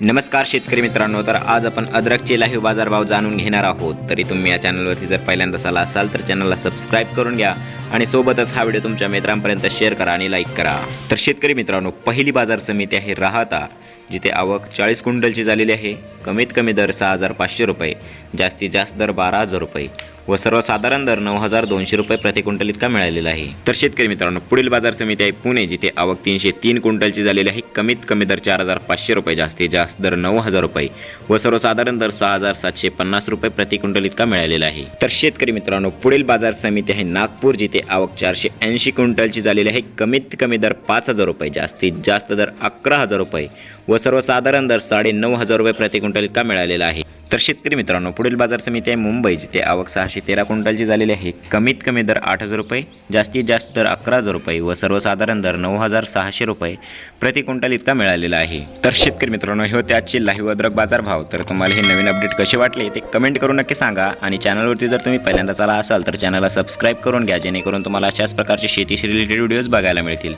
नमस्कार शेतकरी मित्रांनो तर आज आपण अद्रकचे लाईव्ह बाजारभाव जाणून घेणार आहोत. तरी तुम्ही या चॅनलवरती जर पहिल्यांदाच आला असाल तर चॅनलला सबस्क्राईब करून घ्या आणि सोबतच हा व्हिडिओ तुमच्या मित्रांपर्यंत शेअर करा आणि लाईक करा. तर शेतकरी मित्रांनो पहिली बाजार समिती आहे राहता जिथे आवक चाळीस क्विंटलची झालेली आहे. कमीत कमी दर सहा हजार पाचशे रुपये जास्तीत जास्त दर बारा हजार रुपये. व सर्वसाधारण दर नऊ हजार दोनशे रुपये प्रति क्विंटल इतका मिळालेला आहे. तर शेतकरी मित्रांनो पुढील बाजार समिती आहे पुणे जिथे आवक तीनशे तीन क्विंटलची झालेली आहे. कमीत कमी दर चार हजार पाचशे रुपये जास्तीत जास्त दर नऊ हजार रुपये व सर्वसाधारण दर सहा हजार सातशे पन्नास रुपये प्रति क्विंटल इतका मिळालेला आहे. तर शेतकरी मित्रांनो पुढील बाजार समिती आहे नागपूर जिथे आवक चारशे ऐंशी क्विंटलची झालेली आहे. कमीत कमी दर पाच हजार रुपये जास्तीत जास्त दर अकरा हजार रुपये व सर्वसाधारण दर साडे नऊ हजार रुपये प्रति क्विंटल इतका मिळालेला आहे. तर शेतकरी मित्रांनो पुढील बाजार समिती आहे मुंबई जिथे आवक सहाशे तेरा क्विंटलची झालेली आहे. कमीत कमी दर आठ हजार रुपये जास्तीत जास्त दर अकरा हजार रुपये व सर्वसाधारण दर नऊ हजार सहाशे रुपये प्रति क्विंटल इतका मिळालेला आहे. तर शेतकरी मित्रांनो हे होते आजचे लाईव्ह अद्रक बाजार भाव. तर तुम्हाला हे नवीन अपडेट कसे वाटले ते कमेंट करून नक्की सांगा आणि चॅनलवरती जर तुम्ही पहिल्यांदाच आला असाल तर चॅनलला सबस्क्राईब करून घ्या जेणेकरून तुम्हाला अशाच प्रकारचे शेतीशी रिलेटेड व्हिडिओज बघायला मिळतील.